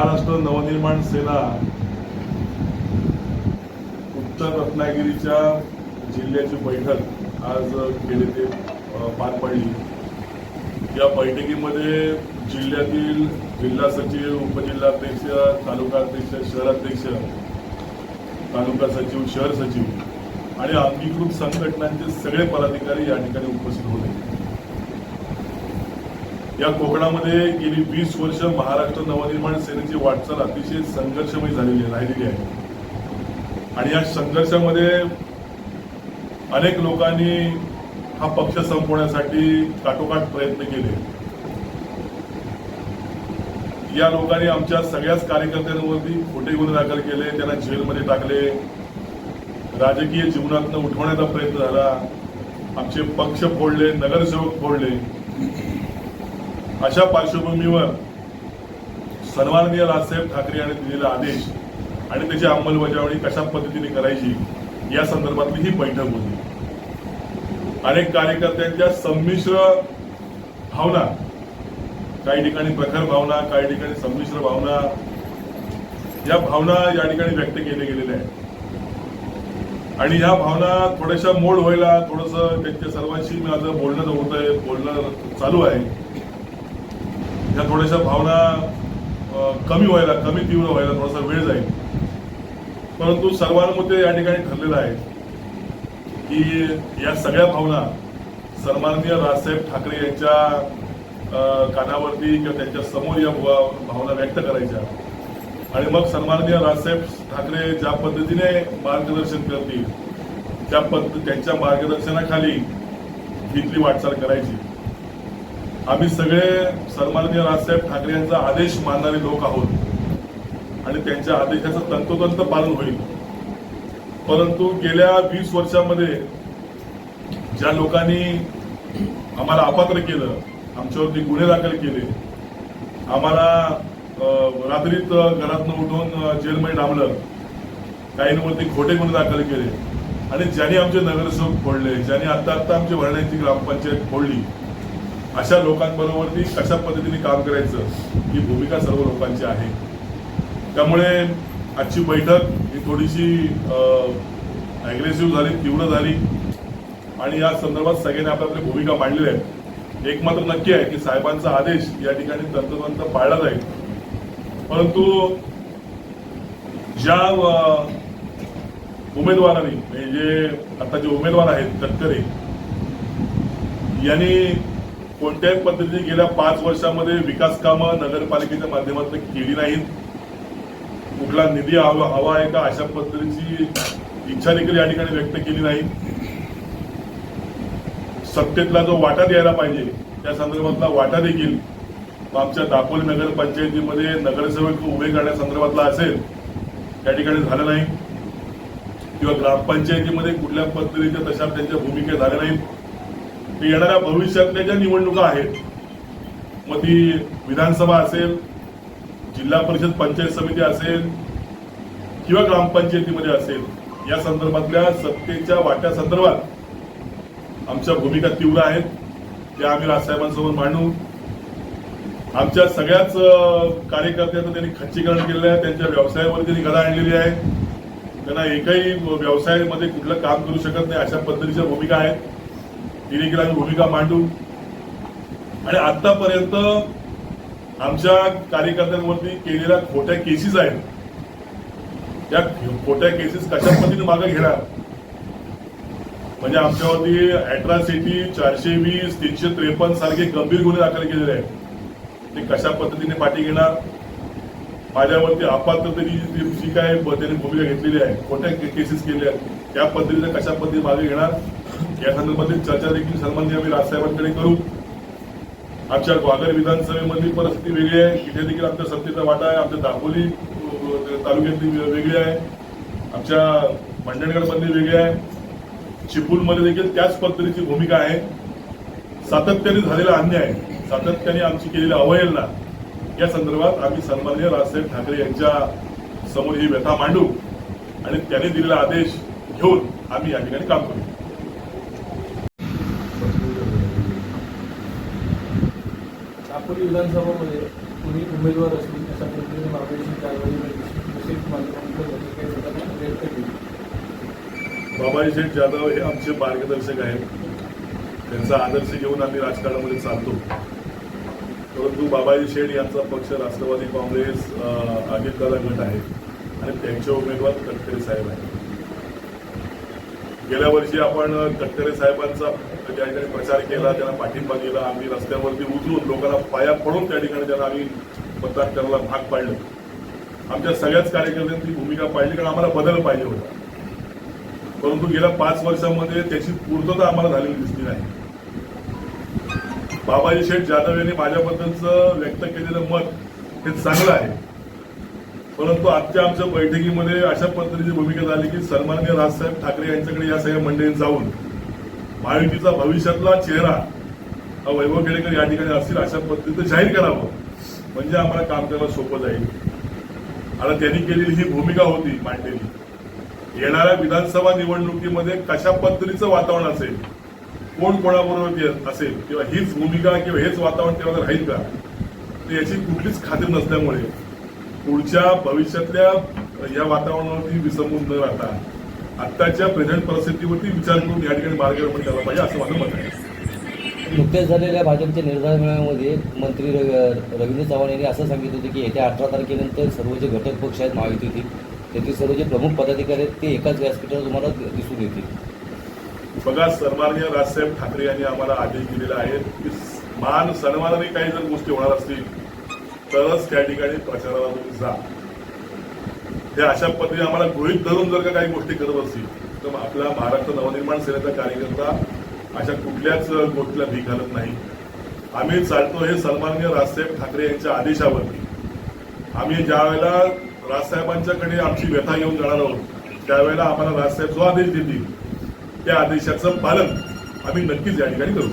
महाराष्ट्र नवनिर्माण सेना. उत्तर रत्नागिरीच्या जिल्ह्याची बैठक आज केली ते पार पडली. या बैठकीमध्ये जिल्ह्यातील जिल्हा सचिव उपजिल्हाध्यक्ष तालुकाध्यक्ष शहराध्यक्ष तालुका सचिव शहर सचिव आणि अंगीकृत संघटनांचे सगळे पदाधिकारी या ठिकाणी उपस्थित होते. या कोकणामध्ये गेली वीस वर्ष महाराष्ट्र नवनिर्माण सेनेची वाटचाल अतिशय संघर्षमय झालेली आहे राहिलेली आहे. आणि या संघर्षामध्ये अनेक लोकांनी हा पक्ष संपवण्यासाठी काटोकाट प्रयत्न केले. या लोकांनी आमच्या सगळ्याच कार्यकर्त्यांवरती खोटे गुन्हे दाखल केले त्यांना जेलमध्ये टाकले. राजकीय जीवनातनं उठवण्याचा प्रयत्न झाला. आमचे पक्ष फोडले नगरसेवक फोडले. अशा पार्श्वभूमीवर सन्माननीय राजसाहेब ठाकरे यांनी दिलेला आदेश आणि त्याची अंमलबजावणी कशा पद्धतीने करायची या संदर्भातली ही बैठक होती. अनेक कार्यकर्त्यांच्या संमिश्र भावना काही ठिकाणी प्रखर भावना काही ठिकाणी संमिश्र भावना या भावना या ठिकाणी व्यक्त केल्या गेलेल्या आहेत. आणि ह्या भावना थोड्याशा मोड व्हायला थोडस त्यांच्या सर्वांशी माझं बोलणं होत आहे बोलणं चालू आहे. ह्या थोड्याशा भावना कमी व्हायला कमी तीव्र व्हायला थोडासा वेळ जाईल. परंतु सर्वानुमते या ठिकाणी ठरलेलं आहे की या सगळ्या भावना सन्माननीय राजसाहेब ठाकरे यांच्या कानावरती किंवा त्यांच्यासमोर या भावना व्यक्त करायच्या. आणि मग सन्माननीय राजसाहेब ठाकरे ज्या पद्धतीने मार्गदर्शन करतील त्या पद्धती त्यांच्या मार्गदर्शनाखाली इथली वाटचाल करायची. आम्ही सगळे सन्माननीय राजसाहेब ठाकरे यांचा आदेश मानणारे लोक आहोत. आणि त्यांच्या आदेशाचं तंतोतंत पालन होईल. परंतु गेल्या वीस वर्षामध्ये ज्या लोकांनी आम्हाला अपात्र केलं आमच्यावरती गुन्हे दाखल केले आम्हाला रात्रीत घरातनं उठून जेलमध्ये डांबलं काहींवरती खोटे गुन्हे दाखल केले. आणि ज्यांनी आमचे नगरसेवक फोडले ज्यांनी आत्ता आत्ता आमची भरण्याची ग्रामपंचायत फोडली अशा लोकांबरोबर कशा पद्धतीने काम करायचं ही भूमिका सर्व लोकांची आहे. त्यामुळे आजची बैठक ही थोडीशी ॲग्रेसिव्ह झाली तीव्र झाली. आणि या संदर्भात सगळ्यांनी आपल्या भूमिका मांडलेल्या आहेत एक मात्र नक्की आहे की साहेबांचा आदेश या ठिकाणी तंतोतंत पाळला जाईल. परंतु ज्या उमेदवारांनी म्हणजे आता जे उमेदवार आहेत तटकरे यांनी कोणत्याही पद्धतीने गेल्या पाच वर्षामध्ये विकास कामं नगरपालिकेच्या माध्यमातून केली नाहीत. कुठला निधी हवा हवा आहे का अशा पद्धतीची इच्छा देखील या ठिकाणी व्यक्त केली नाही. सत्तेतला जो वाटा द्यायला पाहिजे त्या संदर्भातला वाटा देखील तो आमच्या दापोली नगरपंचायतीमध्ये नगरसेवक उभे करण्यासंदर्भातला असेल त्या ठिकाणी झालं नाही. किंवा ग्रामपंचायतीमध्ये कुठल्या पद्धतीच्या तशा त्यांच्या भूमिका झाल्या नाहीत. ते येणाऱ्या भविष्यातल्या ज्या निवडणुका आहेत मग ती विधानसभा असेल जिल्हा परिषद पंचायत समिती असेल किंवा ग्रामपंचायतीमध्ये असेल या संदर्भातल्या सत्तेच्या वाट्या संदर्भात आमच्या भूमिका तीव्र आहेत त्या आम्ही राजसाहेबांसमोर मांडू. आमच्या सगळ्याच कार्यकर्त्यांना कार्यकर्त्यांचं त्यांनी खच्चीकरण केलेलं आहे त्यांच्या व्यवसायावर त्यांनी गदा आणलेली आहे. त्यांना एकही व्यवसायामध्ये कुठलं काम करू शकत नाही अशा पद्धतीच्या भूमिका आहेत. ती भूमिका मांडू. आणि आतापर्यंत आमच्या कार्यकर्त्यांवरती केलेल्या खोट्या केसेस आहेत. त्या खोट्या केसेस कशा पद्धतीने मागे घेणार? म्हणजे आमच्यावरती अॅट्रॉसिटी चारशे वीस तीनशे त्रेपन्न सारखे गंभीर गुन्हे दाखल केलेले आहेत. ते कशा पद्धतीने पाठी घेणार? माझ्यावरती अपात्रतेची जी- काय ब- त्यांनी भूमिका घेतलेली आहे खोट्या केसेस केल्या आहेत त्या पद्धतीने कशा पद्धतीने मागे घेणार? या संदर्भातील चर्चा देखील सन्मान्य आम्ही राजसाहेबांकडे करू. आमच्या ग्वागर विधानसभेमधली परिस्थिती वेगळी आहे. तिथे देखील आमच्या सत्तेचा वाटा आहे. आमच्या दापोली तालुक्यातली वेगळी आहे. आमच्या मंडणगडमधली वेगळी आहे. चिपळूणमध्ये देखील त्याच पद्धतीची भूमिका आहे. सातत्याने झालेला अन्याय सातत्याने आमची केलेली अवहेलना या संदर्भात आम्ही सन्मान्य राजसाहेब ठाकरे यांच्या समोर ही व्यथा मांडू आणि त्यांनी दिलेला आदेश घेऊन आम्ही या ठिकाणी काम करू. आपण विधानसभामध्ये तुम्ही उमेदवार असतील अशा पद्धतीने बाबाजी विशेष माध्यमांकडून व्यक्त केली. बाबाजी शेठ जाधव हे आमचे मार्गदर्शक आहेत. त्यांचा आदर्श घेऊन आम्ही राजकारणामध्ये चालतो. परंतु बाबाजी शेठ यांचा पक्ष राष्ट्रवादी काँग्रेस अं, अजितदादा गट आहे. आणि त्यांचे उमेदवार तटकरे साहेब आहेत. गेल्या वर्षी आपण तटकरे साहेबांचा त्या ठिकाणी प्रचार केला त्यांना पाठिंबा दिला आम्ही रस्त्यावरती उतरून लोकांना पाया पडून त्या ठिकाणी त्यांना आम्ही मतदान करायला भाग पाडलं. आमच्या सगळ्याच कार्यकर्त्यांनी भूमिका पाडली कारण आम्हाला बदल पाहिजे होता. परंतु गेल्या पाच वर्षामध्ये त्याची पूर्तता आम्हाला झालेली दिसली नाही. बाबाजी शेठ जाधव यांनी माझ्याबद्दलचं व्यक्त केलेलं मत हे चांगलं आहे. परंतु आजच्या आमच्या बैठकीमध्ये अशा पद्धतीची भूमिका झाली की सन्माननीय राजसाहेब ठाकरे यांच्याकडे या सगळ्या मंडळीत जाऊन महायुतीचा भविष्यातला चेहरा हा वैभव केळेकर या ठिकाणी असतील अशा पद्धतीचं जाहीर करावं म्हणजे आम्हाला काम करायला सोपं जाईल. आता त्यांनी केलेली ही भूमिका होती मांडलेली. येणाऱ्या विधानसभा निवडणुकीमध्ये कशा पद्धतीचं वातावरण असेल कोण कोणाबरोबर असेल किंवा हीच भूमिका किंवा हेच वातावरण तेव्हा राहील का तर याची कुठलीच खात्री नसल्यामुळे पुढच्या भविष्यातल्या या वातावरणावरती विसंबून न राहता आत्ताच्या प्रेझेंट परिस्थितीवरती विचार करून या ठिकाणी मार्गदर्शन करायला पाहिजे असं माझं मत आहे. नुकत्याच झालेल्या भाजपच्या निर्धार मेळाव्यामध्ये मंत्री रवी- रवींद्र चव्हाण यांनी असं सांगितलं होतं की येत्या अठरा तारखेनंतर सर्व जे घटक पक्ष आहेत महायुतीतील त्यातील सर्व जे प्रमुख पदाधिकारी आहेत ते एकाच व्यासपीठावर तुम्हाला दिसून येतील. बघा सन्माननीय राजसाहेब ठाकरे यांनी आम्हाला आदेश दिलेला आहे की मान सन्मानाने काही जर गोष्टी होणार असतील तरच त्या ठिकाणी प्रचाराला तुम्ही जा. हे अशा पद्धतीने आम्हाला गृहित धरून जर का काही गोष्टी करत असतील तर आपला महाराष्ट्र नवनिर्माण सेनेचा कार्यकर्ता अशा कुठल्याच गोष्टीला भी घालत नाही. आम्ही चालतो हे सन्माननीय राजसाहेब ठाकरे यांच्या आदेशावरती. आम्ही ज्या वेळेला राजसाहेबांच्याकडे आमची व्यथा घेऊन जाणार आहोत त्यावेळेला आम्हाला राजसाहेब जो आदेश देतील त्या आदेशाचं पालन आम्ही नक्कीच या ठिकाणी करू.